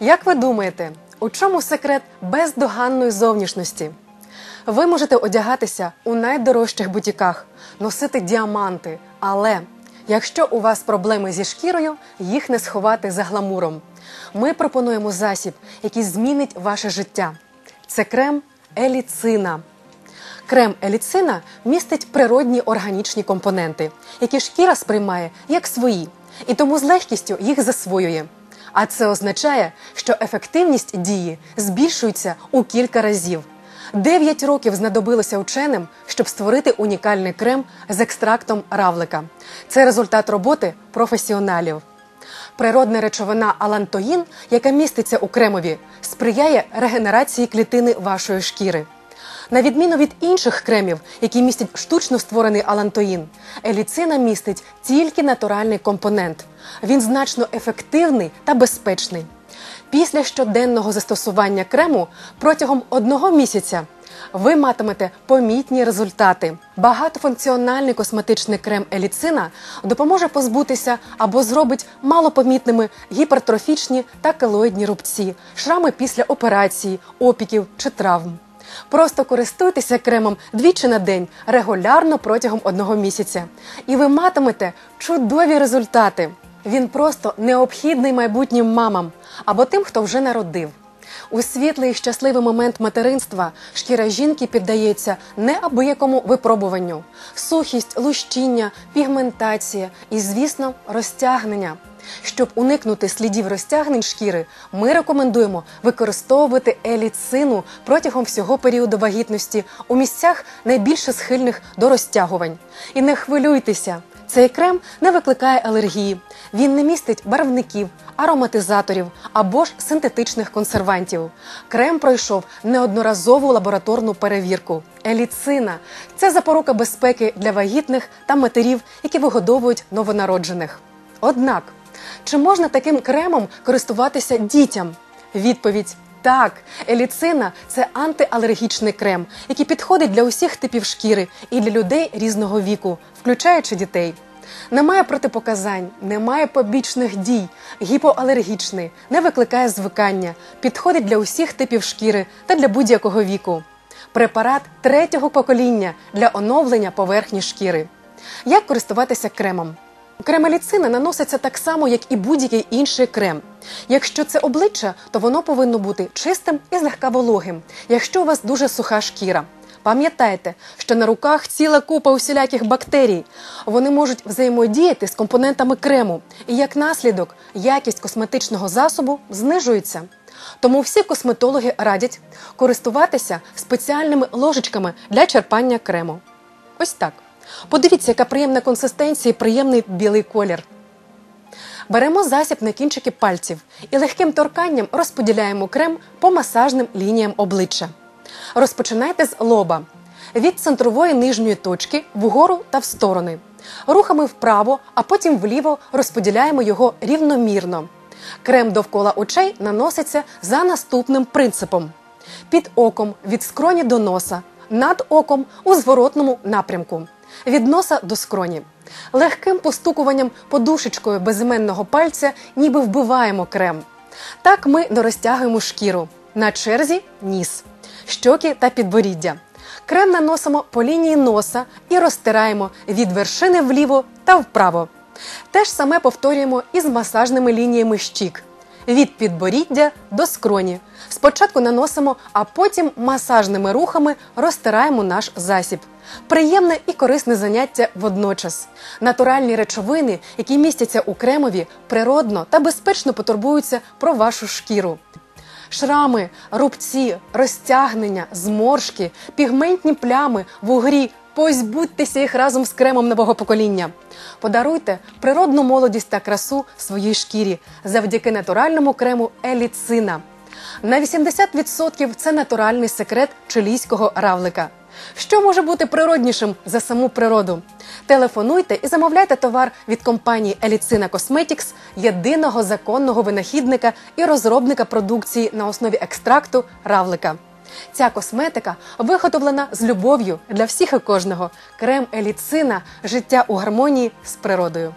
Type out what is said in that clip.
Як ви думаєте, у чому секрет бездоганної зовнішності? Ви можете одягатися у найдорожчих бутіках, носити діаманти, але якщо у вас проблеми зі шкірою, їх не сховати за гламуром. Ми пропонуємо засіб, який змінить ваше життя. Це крем Еліцина. Крем еліцина містить природні органічні компоненти, які шкіра сприймає як свої, і тому з легкістю їх засвоює. А це означає, що ефективність дії збільшується у кілька разів. Дев'ять років знадобилося ученим, щоб створити унікальний крем з екстрактом равлика. Це результат роботи професіоналів. Природна речовина алантоїн, яка міститься у кремові, сприяє регенерації клітини вашої шкіри. На відміну від інших кремів, які містять штучно створений алантоїн, еліцина містить тільки натуральний компонент. Він значно ефективний та безпечний. Після щоденного застосування крему протягом одного місяця ви матимете помітні результати. Багатофункціональний косметичний крем Еліцина допоможе позбутися або зробить малопомітними гіпертрофічні та келоїдні рубці, шрами після операції, опіків чи травм. Просто користуйтеся кремом двічі на день регулярно протягом одного місяця, і ви матимете чудові результати. Він просто необхідний майбутнім мамам або тим, хто вже народив. У світлий і щасливий момент материнства шкіра жінки піддається неабиякому випробуванню: сухість, лущіння, пігментація і, звісно, розтягнення. Щоб уникнути слідів розтягнень шкіри, ми рекомендуємо використовувати еліцину протягом всього періоду вагітності у місцях найбільше схильних до розтягувань. І не хвилюйтеся, цей крем не викликає алергії, він не містить барвників, ароматизаторів або ж синтетичних консервантів. Крем пройшов неодноразову лабораторну перевірку. Еліцина це запорука безпеки для вагітних та матерів, які вигодовують новонароджених. Однак, чи можна таким кремом користуватися дітям? Відповідь так, еліцина це антиалергічний крем, який підходить для усіх типів шкіри і для людей різного віку, включаючи дітей. Немає протипоказань, немає побічних дій, гіпоалергічний, не викликає звикання, підходить для усіх типів шкіри та для будь-якого віку. Препарат третього покоління для оновлення поверхні шкіри. Як користуватися кремом? Крем еліцина наноситься так само, як і будь-який інший крем. Якщо це обличчя, то воно повинно бути чистим і злегка вологим, якщо у вас дуже суха шкіра. Пам'ятайте, що на руках ціла купа усіляких бактерій. Вони можуть взаємодіяти з компонентами крему, і як наслідок якість косметичного засобу знижується. Тому всі косметологи радять користуватися спеціальними ложечками для черпання крему. Ось так. Подивіться, яка приємна консистенція і приємний білий колір. Беремо засіб на кінчики пальців і легким торканням розподіляємо крем по масажним лініям обличчя. Розпочинайте з лоба від центрової нижньої точки вгору та в сторони. Рухами вправо, а потім вліво розподіляємо його рівномірно. Крем довкола очей наноситься за наступним принципом: під оком від скроні до носа, над оком у зворотному напрямку, від носа до скроні. Легким постукуванням подушечкою безіменного пальця, ніби вбиваємо крем. Так ми не розтягуємо шкіру. На черзі ніс, щоки та підборіддя. Крем наносимо по лінії носа і розтираємо від вершини вліво та вправо. Те ж саме повторюємо із масажними лініями щік. Від підборіддя до скроні. Спочатку наносимо, а потім масажними рухами розтираємо наш засіб. Приємне і корисне заняття водночас. Натуральні речовини, які містяться у кремові, природно та безпечно потурбуються про вашу шкіру. Шрами, рубці, розтягнення, зморшки, пігментні плями, вугрі. Позбудьтеся їх разом з кремом нового покоління. Подаруйте природну молодість та красу своїй шкірі завдяки натуральному крему Еліцина. На 80% це натуральний секрет чилійського равлика. Що може бути природнішим за саму природу? Телефонуйте і замовляйте товар від компанії Еліцина Cosmetics, єдиного законного винахідника і розробника продукції на основі екстракту равлика. Ця косметика виготовлена з любов'ю для всіх і кожного. Крем Еліцина життя у гармонії з природою.